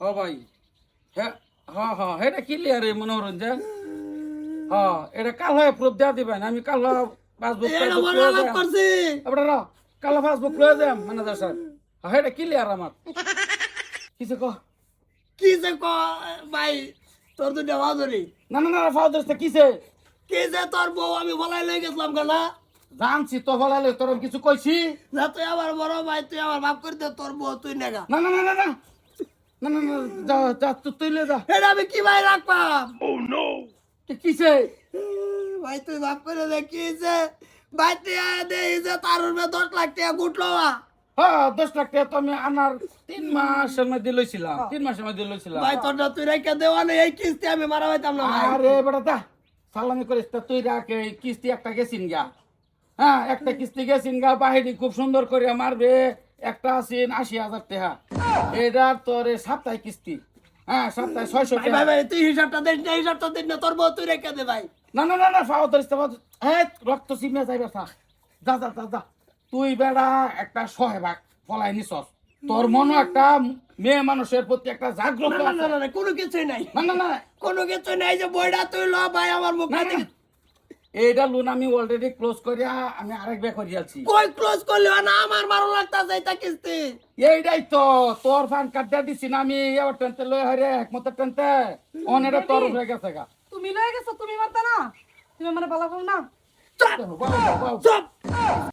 ভাই হ্যাঁ হ্যাঁ হ্যাঁ এটা হ্যাঁ হয় আমি কাল পাসবুক আপনার পাসবুক লয়ে যাম ম্যানেজার স্যার হ্যাঁ এটা আমার কিছু কহ কি ভাই তোর কিসে তোর বউ আমি বলাই লই গেছিলাম কেনা জানছি তো বলালে তোর আমি কিছু কইছি? না তুই আমার বড় ভাই তুই আমার মাফ করে দে তোর বউ তুই নেগা। না না না না না। না না না যা যা তুই লে যা। এটা আমি কি ভাই রাখবাম কি- কিসে? ভাই তুই মাফ করে দে কি যে ভাই তুই দে এই যে তার উপরে দশ লাখ টাকা গুটলো হ্যাঁ দশ লাখ টাকা তো আমি আনার তিন মাসের মধ্যে লইছিলাম তিন মাসের মধ্যে লইছিলাম। ভাই তোরটা তুই রেখে দেওয়া নেই এই কিস্তি আমি মারা পাইতাম না আরে বেটা দা সালামি করিস তুই রাখ এই কিস্তি একটা গেছিন গা। হ্যাঁ একটা কিস্তি গেছিন গা বাহিনী খুব সুন্দর করে মারবে। একটা আছেন আশি হাজার টাকা। এটা তোর এই সপ্তাহে কিস্তি। হ্যাঁ সপ্তাহে ছয়শো ভাই তুই হিসাবটা দিস না হিসাবটা দিস না তোর বউ তুই রেখে দে ভাই। না না না না ফাও ধরিস হ্যাঁ রক্ত সিমিয়া যাইবে থা যা যা যা যা। তুই বেড়া একটা ভাগ ফলাই নিছস। তোর মনে একটা মেয়ে মানুষের প্রতি একটা জাগ্রত কোনো কিছুই নাই। না না না কোনো কিছু নাই যে বইটা তুই ল ভাই আমার মুখ। এইটা লোন আমি অলরেডি ক্লোজ করিয়া আমি আরেক বে করিয়াছি কই ক্লোজ করলি না? আমার মারো লাগতাছে এটা কিস্তি। এইটাই তো তোর ফান কার্ডটা দিছি না আমি এবার টেনতে লই হরে একমত টেনতে অন এটা তোর উপরে গেছে গা। তুমি লয়ে গেছো তুমি মারতা না? তুমি মানে বালা করো না? চুপ!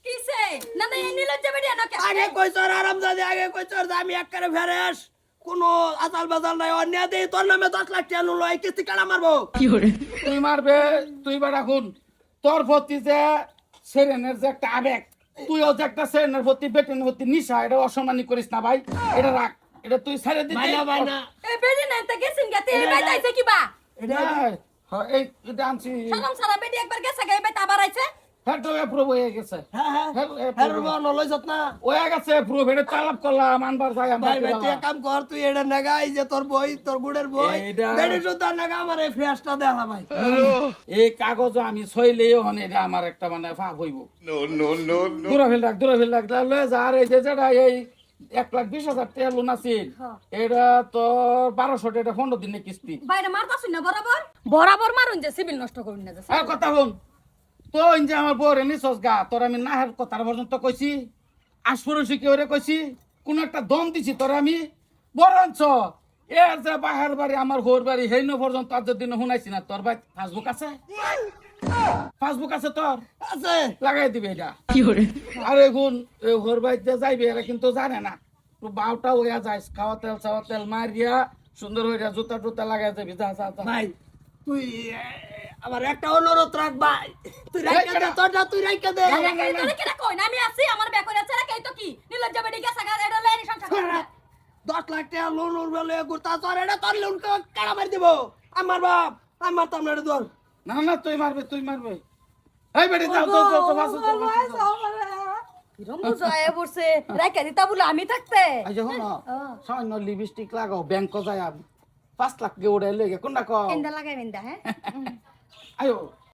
কিসে? না না এই নিলজ্জ বেরিয়ে নাকি? আগে কই তোর আরাম দাদি আগে কই তোর আমি একবারে ফেরেস কোনো আচাল বাজাল নাই অন্য দেই। তোর নামে দশ লাখ টাকা নুলো এই কিস্তি কাটা মারবো? তুই মারবে তুই বেড়া খুন। তোর প্রতি যে সেরেনের যে একটা আবেগ তুইও যে একটা সেরেনের প্রতি বেটেনের প্রতি নিশা এটা অসম্মানি করিস না ভাই। এটা রাখ। এটা তুই ছেড়ে দিবি। ভাই না ভাই না এ বেরি না তা গেছিন গাতে এই তাইছে কি বা এটা হ্যাঁ, এই এটা আনছি। সালাম সারা বেটি একবার গেছে গাই ভাই আবার আইছে হ্যাঁ তো হয়ে গেছে। হ্যাঁ হ্যাঁ। হ্যাঁ, এ, হ্যাঁ রুমা না। হয়ে গেছে প্রুফ এটা চালাপ করলাম আনবার যাই আমরা ভাই ভাই তুই এক কাম কর তুই এটা নেগা যে তোর বই তোর গুড়ের বই। বেড়ি সুতার নেগা আমার এই ফেসটা দেখা ভাই। এই কাগজ আমি ছইলেই হন এটা আমার একটা মানে ভাব হইব। দূরে ফেল রাখ দূরে ফেল রাখ। লয়ে যা আর এই যে যেটা এই এক লাখ বিশ হাজার টাকা লোন আছিল এটা তোর বারোশো টাকা পনেরো দিনের কিস্তি। বাইরে মারতাছুন না বরাবর? বরাবর মারুন যে সিভিল নষ্ট করুন না কথা শুন তো যে আমার বউরে নিছস গা তোর আমি না হের কথা পর্যন্ত কইছি। আশপুরুষি কেউ রে কইছি? কোন একটা দম দিছি তোর আমি। বরঞ্চ এ যে বাহার বাড়ি আমার হোর বাড়ি হেইন পর্যন্ত আজ দিন শুনাইছি না তোর ভাই ফেসবুক আছে? ফেসবুক আছে তোর? আছে। লাগাই দিবে এটা। আর এখন হোর বাড়িতে যাইবে এরা কিন্তু জানে না। তো বাউটা হইয়া যায় খাওয়া তেল চাওয়া তেল মারিয়া সুন্দর হইয়া জুতা টুতা লাগাই যাবি যা যা। ভাই তুই এ, আমার একটা অনুরোধ রাখ ভাই তুই রাইকা দে তোরটা তুই রাইকা দে। না আমি আছি আমার বেকর আছে না কই তো কি? নির্লজ্জ বেডি গেছে গা এটা লাইনি সংসার দশ লাখ টাকা লোন ওর বলে গুতা তোর এটা তোর লোন কাড়া মার দেব? আমার বাপ আমার তো আমরা না না তুই মারবে তুই মারবে। এই বেডি যাও তো তো তো বাসু তো আমি থাকতে। সামান্য লিপস্টিক লাগাও ব্যাংক যায় পাঁচ লাখ গে ওড়াই লেগে কোনটা কম লাগাই হ্যাঁ? 还有。